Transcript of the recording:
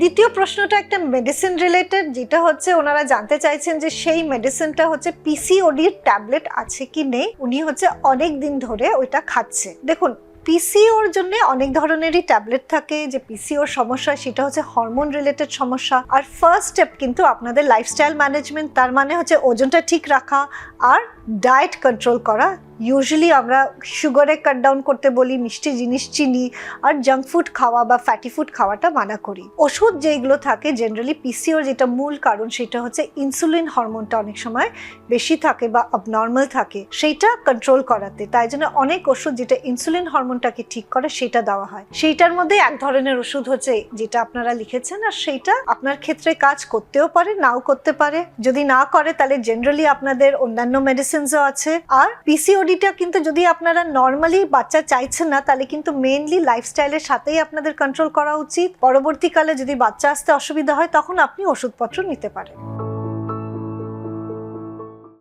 দ্বিতীয় প্রশ্নটা একটা মেডিসিন রিলেটেড যেটা হচ্ছে ওনারা জানতে চাইছেন যে সেই মেডিসিনটা হচ্ছে পিসিওডির ট্যাবলেট আছে কি নেই? উনি হচ্ছে অনেক দিন ধরে ওইটা খাচ্ছে। দেখুন পিসিওর জন্য অনেক ধরনেরই ট্যাবলেট থাকে। যে পিসিওর সমস্যা, সেটা হচ্ছে হরমোন রিলেটেড সমস্যা। আর ফার্স্ট স্টেপ কিন্তু আপনাদের লাইফস্টাইল ম্যানেজমেন্ট তার মানে হচ্ছে ওজনটা ঠিক রাখা আর ডায়েট কন্ট্রোল করা। ইউজুয়ালি আমরা সুগারে কাট ডাউন করতে বলি, মিষ্টি জিনিস চিনি আর জাঙ্ক ফুড খাওয়া বা ফ্যাটি ফুড খাওয়াটা মানা করি। ওষুধ যেগুলো থাকে জেনারেলি পিসিওর যেটা মূল কারণ সেটা হচ্ছে ইনসুলিন হরমোনটা অনেক সময় বেশি থাকে বা abnormal থাকে। সেইটা কন্ট্রোল করাতে। তাই জন্য অনেক ওষুধ যেটা ইনসুলিন হরমোনটাকে ঠিক করে, সেটা দেওয়া হয়। সেইটার মধ্যে এক ধরনের ওষুধ হচ্ছে, যেটা আপনারা লিখেছেন আর সেইটা আপনার ক্ষেত্রে কাজ করতেও পারে, নাও করতে পারে। যদি না করে, তাহলে জেনারেলি আপনাদের অন্যান্য মেডিসিনসও আছে। আর পিসিওডিটা কিন্তু যদি আপনারা নর্মালি বাচ্চা চাইছেন না, তাহলে কিন্তু মেনলি লাইফস্টাইলের সাথেই আপনাদের কন্ট্রোল করা উচিত। পরবর্তীকালে যদি বাচ্চা আসতে অসুবিধা হয়, তখন আপনি ওষুধপত্র নিতে পারেন।